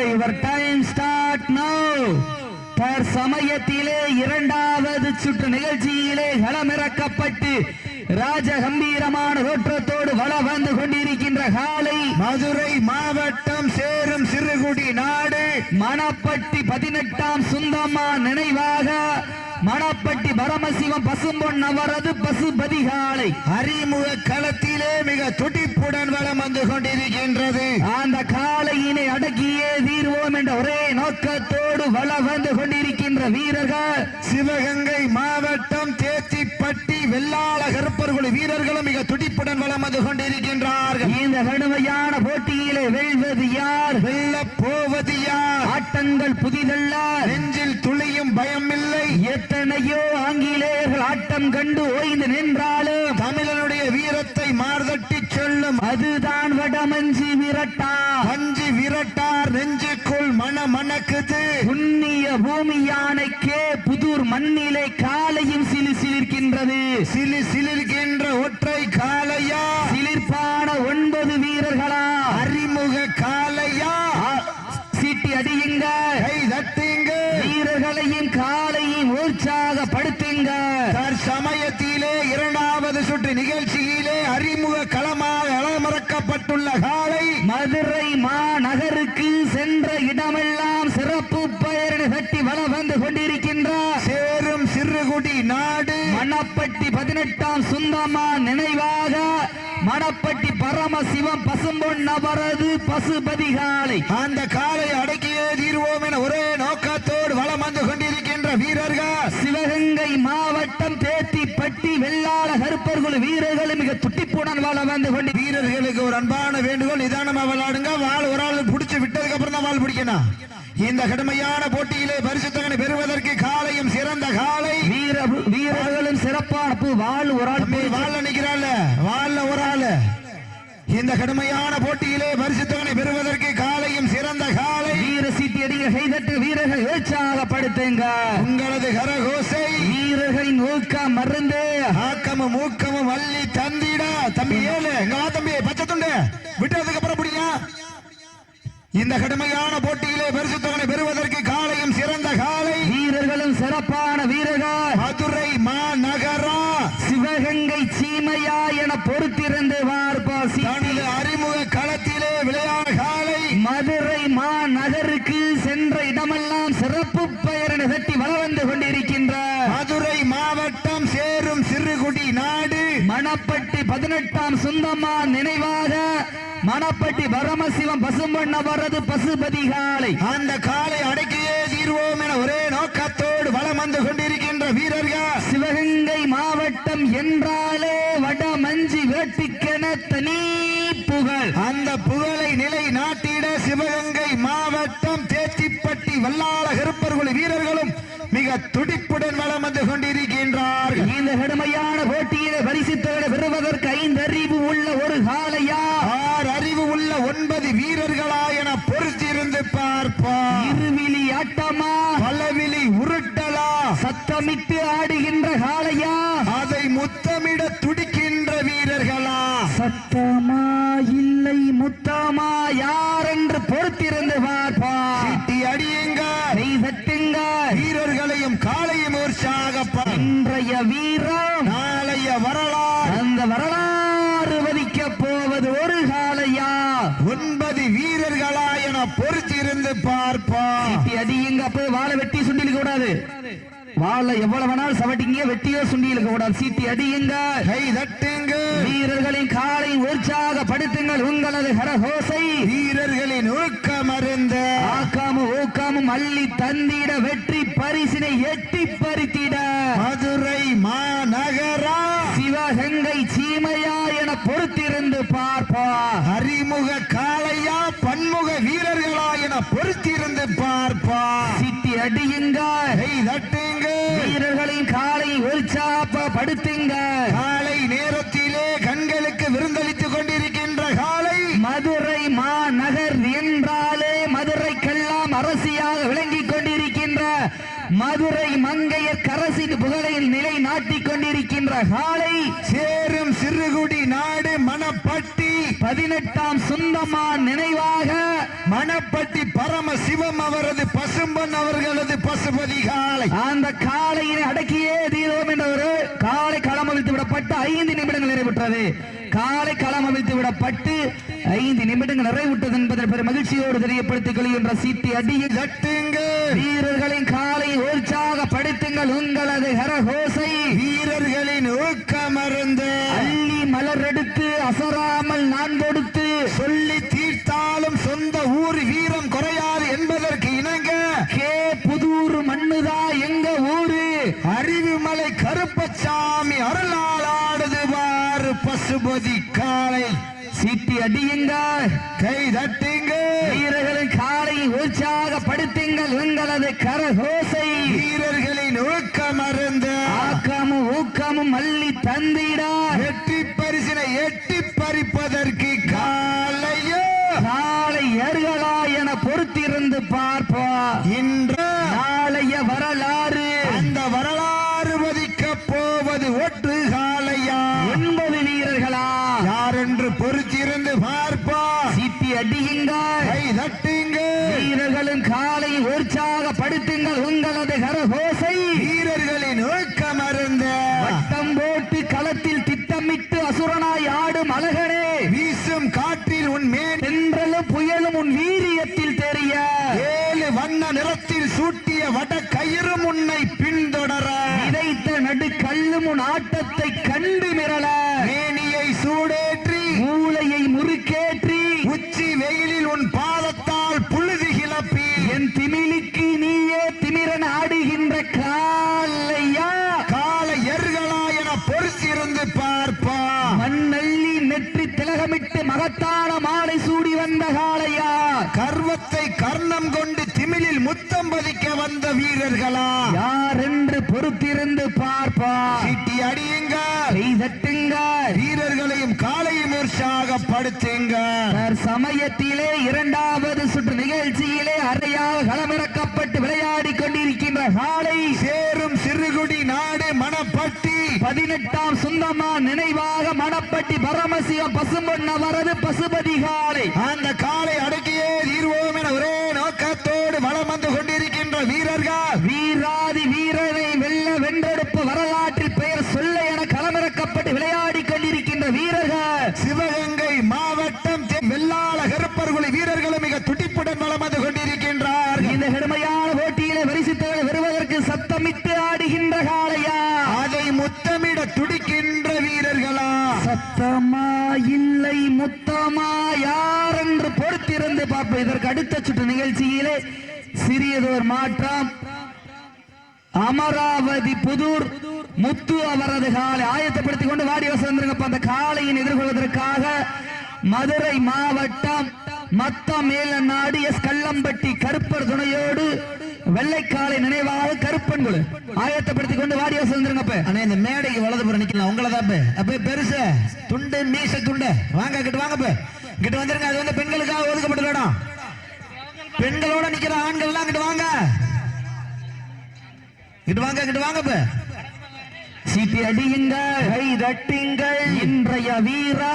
Your time start now தற்சமயத்திலே இரண்டாவது சுற்று நிகழ்ச்சியிலே களமிறக்கப்பட்டு ராஜ கம்பீரமான தோற்றத்தோடு வள வந்து கொண்டிருக்கின்ற காலை மதுரை மாவட்டம் சேரும் சிறுகுடி நாடு. மணப்பட்டி பதினெட்டாம் சுந்தம்மா நினைவாக மணப்பட்டி பரமசிவம் பசும்பொன் அவரது பசுபதி காலை அறிமுக களத்திலே மிக துடிப்புடன் வலம் வந்து கொண்டிருக்கின்றது. அந்த காளையினை அடக்கியே தீர்வோம் என்ற ஒரே நோக்கத்தோடு வள வந்து கொண்டிருக்கின்ற வீரர்கள். சிவகங்கை மாவட்டம் தேத்திப்பட்டி வெள்ளாள கருப்பர்குழு வீரர்களும் மிக துடிப்புடன் வலம் வந்து கொண்டிருக்கின்றார்கள். இந்த கடுமையான போட்டியிலே வெல்வது யார்? வெல்ல போவது யார்? ஆட்டங்கள் புதிதல்ல. எத்தனையோ ஆங்கிலேயர்கள் ஆட்டம் கண்டு ஓய்ந்து நின்றாலும் தமிழனுடைய வீரத்தை மார்தட்டி சொல்லும். அதுதான் வடமஞ்சி விரட்டா. அஞ்சு விரட்டார் நெஞ்சுக்குள் மன மணக்குது புண்ணிய பூமி யானைக்கே புதூர் மண்ணிலே காலையும் சிலு சிலிர்க்கின்றது. சிலி சிலிர்க்க ஒற்றை காளையா சிலிர்ப்பான ஒன்பது வீரர்களா அறிமுக காளையா ஆ, சீட்டி அடியுங்க கை தட்டுங்க வீரர்களையும் காலையும் உற்சாகப்படுத்துங்க தற்சமயத்திலே இரண்டாவது சுற்று நிகழ்ச்சியிலே அறிமுக களமாக அலமறக்கப்பட்டுள்ள காளை மதுரை மாநகருக்கு சென்ற இடமெல்லாம் சிறப்பு பெயர் கட்டி வள வந்து கொண்டிருக்கின்றார். சேரும் சிறுகுடி நாடு மணப்பட்டி பதினெட்டாம் சுந்தமா நினைவாக மணப்பட்டி பரமசிவம் பசும்பொன் அவரது பசுபதி காலை அந்த காலை அடக்கியே தீர்வோம் என ஒரே நோக்கத்தோடு வலம் வந்து கொண்டிருக்கின்ற வீரர்கள். சிவகங்கை மாவட்டம் தேத்திப்பட்டி வெள்ளாள கருப்பர்கள் வீரர்கள் மிக துட்டிப்புடன் வாழ வந்து கொண்டு வீரர்களுக்கு ஒரு அன்பான வேண்டுகோள் நிதானமா விளையாடுங்க வாள் ஒரு ஆள் பிடிச்சு விட்டதுக்கு அப்புறம் தான் வாள் பிடிக்கணும் இந்த கடுமையான போட்டியிலே பரிசுத்தகனை பெறுவதற்கு காலையும் சிறந்த காலை. வீர வீரர்களும் சிறப்பான வாழ் ஒரு ஆள் தம்பி வாள்ல நிக்கிறாள் வாள்ல ஒரு ஆளு. இந்த கடுமையான போட்டியிலே பரிசுத்தகனை பெறுவதற்கு காலையும் சிறந்த காலை. வீர சீட்டி அடிங்க கைதட்டு வீரர்கள் உற்சாகப்படுத்துங்க உங்களது கரகோசை. வீரர்களின் ஊக்கம் மருந்து ஆக்கமும் மூக்கமும் வள்ளி தந்திடா. தம்பி ஏழு இங்க வா தம்பி பச்சை துண்டு. விட்டதுக்கு அப்புறம் பிடிங்க. இந்த கடுமையான போட்டியிலே பரிசுத்தவனை பெறுவதற்கு காலையும் சிறந்த காலை. வீரர்களும் சிறப்பான வீரர்கள். மதுரை மாநகரா சிவகங்கை சீமையா என பொறுத்திருந்து வார்பா சீட்டி தனது அறிமுக களத்திலே விளையாட காலை மதுரை மாநகருக்கு சென்ற இடமெல்லாம் சிறப்பு பெயர் நிகழ்த்தி வள வந்து கொண்டிருக்கின்ற மதுரை மாவட்டம் சேரும் சிறுகுடி நாடு. மணப்பட்டி பதினெட்டாம் சுந்தம்மா நினைவாக மணப்பட்டி பரமசிவம் பசும்பொன் அவரது பசுபதி காலை. அந்த காலை அடக்கியே தீர்வோம் என ஒரே நோக்கத்தோடு வளம் வந்து கொண்டிருக்கின்ற வீரர்கள். சிவகங்கை மாவட்டம் என்றாலே வட மஞ்சி வேட்டிக்கென தனி புகழ். அந்த புகழை நிலை நாட்டிட சிவகங்கை மாவட்டம் தேத்திப்பட்டி வல்லாள கருப்பர்குழு வீரர்களும் மிக துடிப்புடன் வளம் வந்து கொண்டிருக்கின்றார்கள். இந்த கடுமையான போட்டியிலே பரிசித்த பெறுவதற்கு ஐந்து அறிவு உள்ள ஒரு காலையா ஆறு அறிவு உள்ள ஒன்பது வீரர்களா என பொறுத்திருந்து பார்ப்பார் இருவிழி ஆட்டமா பலவிழி உருட்டலா சத்தமிட்டு ஆடுகின்ற காளையா? அதை முத்தமிட துடிக்கின்ற வீரர்களா? சத்தமா இல்லை முத்தமா யார் என்று பொறுத்திருந்து பார்ப்பா. சீட்டி அடியுங்க. கை தட்டுங்க. வீரர்களையும் காலையும் உற்சாகப்பா இன்றைய வீரம் நாளைய வரலாறு. அந்த வரலாறு வதிக்க போவது ஒரு காளையா? ஒன்பது வீரர்களா என பொறுத்திருந்து பார்ப்பார் வெட்டி அடியுங்க அப்ப வாழை வெட்டி சுண்டி இழுக்க கூடாது வாழை எவ்வளவு சவட்டிங்க வெட்டியோ சுண்டி இழுக்க கூடாது. சீட்டி அடியுங்க. கை தட்டுங்க. வீரர்களின் காலை உற்சாகப்படுத்துங்கள். உங்களது கரகோசை. வீரர்களின் ஊக்கம் அறிந்த ஆக்காமும் ஊக்காமும் அள்ளி தந்திட வெற்றி பரிசினை எட்டி பறித்திட. மதுரை மாநகரா? சிவகங்கை சீமையா என பொறுத்திருந்து பார்ப்பா. அறிமுக காளையா பன்முக வீரர்களா என பொறுத்திருந்து பார்ப்பார் சிட்டி அடியுங்க. தட்டுங்க. வீரர்களின் காலை உற்சாகப்படுத்துங்க காலை நேரத்திலே கண்களுக்கு விருந்தளித்துக் கொண்டிருக்கின்ற காலை. மதுரை மாநகர் என்றாலே மதுரைக்கெல்லாம் அரசியாக விளங்கிக் கொண்டிருக்கின்ற மதுரை மங்கையர் கரசின் புகழை நிலை நாட்டிக் கொண்டிருக்கின்ற காலை. சேரும் சிறுகுடி நாடு மணப்பட்டி. பதினெட்டாம் சொந்தமா நினைவாக மணப்பட்டி பரம சிவம் அவரது பசும்பன் அவர்களது பசுபதி காலை அந்த காளையினை அடக்கியே தீரோம் என்ற ஒரு காலை களம் அவிழ்த்து விடப்பட்டு ஐந்து நிமிடங்கள் நிறைவுற்றது. காலை களம் அவிழ்த்து விடப்பட்டு ஐந்து நிமிடங்கள் நிறைவுற்றது என்பதை பெரும் மகிழ்ச்சியோடு தெரியப்படுத்திக் கொள்கின்ற சீட்டி அடியில் தட்டுங்க வீரர்களின் காலை உற்சாகப்படுத்துங்கள் உங்களது ஹரஹோசை. வீரர்களின் ஊக்கமருந்து. அள்ளி மலர் எடுத்து அசராமல் நான் கொடுத்து சீட்டி அடியுங்க கை தட்டுங்க. வீரர்களின் காலை உற்சாகப்படுத்துங்கள் உங்களது கரஹோசை வீரர்களின் ஊக்கமருந்து ஆக்கமும் ஊக்கமும் அள்ளி தந்திட. வெற்றி பரிசினை எட்டி பறிப்பதற்கு காலையோ. நாளை ஏறுகளா என பொறுத்திருந்து பார்ப்போம். இன்று நாளைய வரலாறு அந்த வரலாறு மதிக்க போவது ஒற்று காலையா ஒன்பது வீரர்களா யார் என்று பொறுத்திருந்து பார்ப்பா சீட்டி அடியுங்க கை தட்டுங்க வீரர்களின் காலை உற்சாகப்படுத்துங்கள் உங்களது கரஹோசை வீரர்களின் ஊக்கமருந்த வட்டம் போட்டு களத்தில் திட்டமிட்டு அசுரனாய் ஆடும் அழகனே வீசும் காற்றில் உன் மேல் தென்றலும் புயலும் உன் வீரியத்தில் தெரிய ஏழு வண்ண நிறத்தில் சூட்டிய வட கயிறு உன்னை பின்தொடர. விதைத்த நடுக்கல்லும் உன் ஆட்டத்தை கண்டு மிரள. மேனியை சூடேற்றி. மூளையை முறுக்கேற்றி. உச்சி வெயிலில் உன் பாதத்தால் புழுதி கிளப்பி. என் திமிலுக்கு நீயே திமிரன் ஆடுகின்ற காலையா கால எர்களா என பொறுத்திருந்து பார்ப்பா மண்ணள்ளி நெற்றி திலகமிட்டு மகத்தான மாலை சூடி வந்த காளையா கர்வத்தை கர்ணம் கொண்டு திமிலில் முத்தம் பதிக்க வந்த வீரர்களா யார் என்று பொறுத்திருந்து பார்ப்பா சீட்டி அடியுங்க கை தட்டுங்க வீரர்களையும் காலையும் உற்சாகப்படுத்துங்க சமயத்திலே இரண்டாவது சுற்று நிகழ்ச்சியிலே அறையாக களமிறக்கப்பட்டு விளையாடி கொண்டிருக்கின்ற காளை சேரும் சிறுகுடி நாடு மணப்பட்டி. பதினெட்டாம் சுந்தமா நினைவாக மணப்பட்டி பரமசிவ பசும்பொன் அவரது பசுபதி காளை. அந்த காலை அடக்கியே தீர்வோம் என ஒரே நோக்கத்தோடு வலம் வந்து கொண்டிருக்கின்ற வீரர்கள் வீராதி வீரனை வெல்ல வென்றெடுப்பு வரலாற்றில் பெயர் சொல்ல என களமிறக்கப்பட்டு விளையாடி கொண்டிருக்கின்ற வீரர்கள் சிவகங்கை மாவட்டம் தெ- வெள்ளாள கருப்பர்குழி வீரர்களும் மிக துடிப்புடன் வலம் வந்து கொண்டிருக்கின்றார்கள் இந்த கடுமையான போட்டியிலே பரிசுத்தவரை வருவதற்கு சத்தமிட்டு ஆடுகின்ற காளையா? அதை முத்தமிட துடிக்கின்ற வீரர்களா? சத்தமா இல்லை முத்தமா யார் என்று பொறுத்திருந்து பார்ப்போம். இதற்கு அடுத்த சுற்று நிகழ்ச்சியிலே சிறியதோர் மாற்றம். அமராவதி புதூர் முத்து அவரது காலை ஆயத்தப்படுத்திக் கொண்டு வாடி வசந்திருங்கப்ப அந்த காளையின் எதிர்கொள்வதற்காக மதுரை மாவட்டம் மத்த மேலநாடு எஸ் கல்லம்பட்டி கருப்பர் துணையோடு வெள்ளைக்காலை நினைவாக கருப்பன் குழு ஆயத்தப்படுத்திக் கொண்டு வாடி வசந்திருங்கப்ப அண்ணே இந்த மேடைக்கு வலதுபுறம் நிக்கலாம் உங்களை தான் அப்ப. பெருசு. துண்டு மீச துண்டு. வாங்க கிட்ட வாங்க இப்ப கிட்ட வந்துருங்க. அது வந்து பெண்களுக்காக ஒதுக்கப்பட்ட இடம். பெண்களோட நிக்கிற ஆண்கள் எல்லாம் கிட்ட வாங்க. கிட்ட வாங்க கிட்ட வாங்க இப்ப சீட்டி அடியுங்கள். கை தட்டுங்கள். இன்றைய வீரா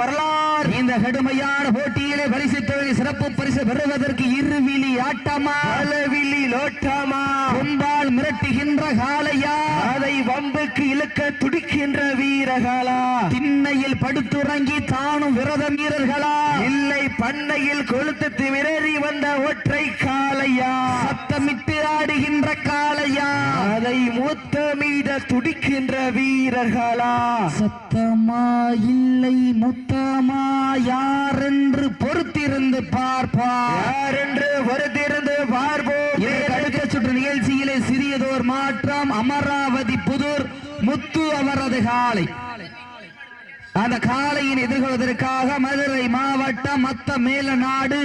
வரலாறு. இந்த கடுமையான போட்டியிலே பரிசு தொகை சிறப்பு பரிசு பெறுவதற்கு இருவிழி ஆட்டமா? அளவிழி லோட்டமா? கொம்பால் மிரட்டுகின்ற காளையா? அதை வம்புக்கு இழுக்க துடிக்கின்ற வீரர்களா? திண்ணையில் படுத்துறங்கி தானும் விரதம் வீரர்களா? இல்லை பண்ணையில் கொளுத்து திமிரறி வந்த ஒற்றை காளையா? சத்தமிட்டு ஆடுகின்ற காளையா? அதை முத்தமிட துடிக்கின்ற வீரர்களா? சத்தமா இல்லை முத்தமா? யார் என்று பொறுத்திருந்து பார்ப்பா யார் என்று பொறுத்திருந்து பார்ப்போம். சுற்று நிகழ்ச்சியிலே சிறியதோர் மாற்றம் அமராவதி புதூர் முத்து அவரது காலை அந்த காளையின் எதிர்கொள்வதற்காக மதுரை மாவட்டம் மத்த மேல நாடு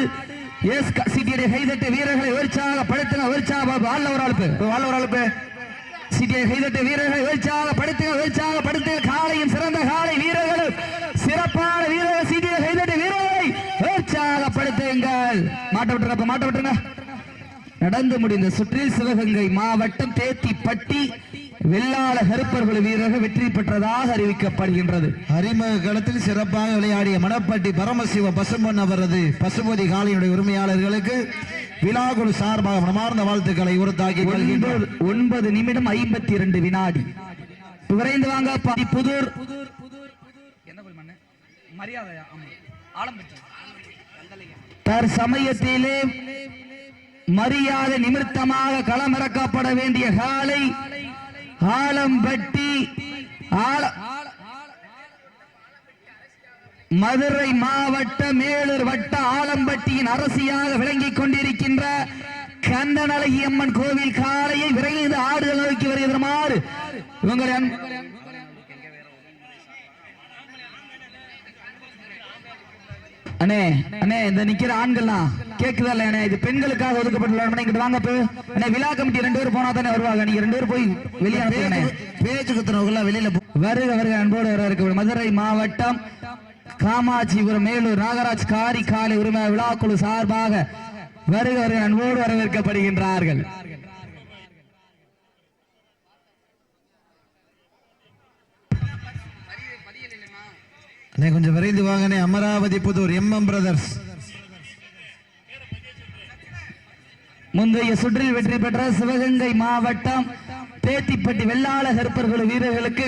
எஸ் சிட்டியுடைய கைதட்டு வீரர்களை உற்சாகப்படுத்துங்க உற்சாக வாழ்ல ஒரு அழுப்பு. வாழ்ல ஒரு அழுப்பு. சிட்டியை கைதட்டு வீரர்களை உற்சாகப்படுத்துங்க உற்சாகப்படுத்துங்க காளையும் சிறந்த காளை வீரர்களும் சிறப்பான வீரர்கள் சிட்டியை கைதட்டு வீரர்களை உற்சாகப்படுத்துங்கள் மாட்ட விட்டுருங்க மாட்ட விட்டுருங்க. நடந்து முடிந்த சுற்றில் சிவகங்கை மாவட்டம் தேத்திப்பட்டி வெள்ளாள கருப்பர்கள் வீரர்கள் வெற்றி பெற்றதாக அறிவிக்கப்படுகின்றது. அறிமுக களத்தில் சிறப்பாக விளையாடிய மணப்பட்டி பரமசிவ பசும்பொன் அவரது பசுபதி காலையுடைய உரிமையாளர்களுக்கு விழாக்குழு சார்பாக மனமார்ந்த வாழ்த்துக்களை உறுத்தாக்கி கொள்கின்றோம். ஒன்பது நிமிடம் ஐம்பத்தி இரண்டு வினாடி. விரைந்து வாங்க புதூர். தற்சமயத்திலே மரியாதை நிமித்தமாக களமிறக்கப்பட வேண்டிய காலை ஆலம்பட்டி மதுரை மாவட்ட மேலூர் வட்ட ஆலம்பட்டியின் அரசியாக விளங்கிக் கொண்டிருக்கின்ற கந்தனழகி அம்மன் கோவில் காலையை விரைந்து ஆடுகள் நோக்கி வருகிறமாறு உங்களை அண்ணே அண்ணே இந்த நிக்கிற ஆண்கள்லாம் கேக்குதா இல்ல இது பெண்களுக்காக ஒதுக்கப்பட்டுள்ள இங்கிட்டு வாங்க அண்ணே விழா கமிட்டி ரெண்டு பேரும் போனா தானே வருவாங்க. நீங்க ரெண்டு பேரும் போய் வெளியே பேச்சு குத்துறவங்க வெளியில வருக வருக அன்போடு வர இருக்க மதுரை மாவட்டம் காமாட்சிபுரம் மேலூர் நாகராஜ் காரி காலை உரிமை விழாக்குழு சார்பாக வருக வருக அன்போடு வரவேற்கப்படுகின்றார்கள். கொஞ்சம் விரைந்து வாங்கண்ணே. Amaravathi Puthur M M Brothers. முந்தைய சுற்றில் வெற்றி பெற்ற சிவகங்கை மாவட்டம் தேத்திப்பட்டி வெள்ளாள கருப்பர்கள் வீரர்களுக்கு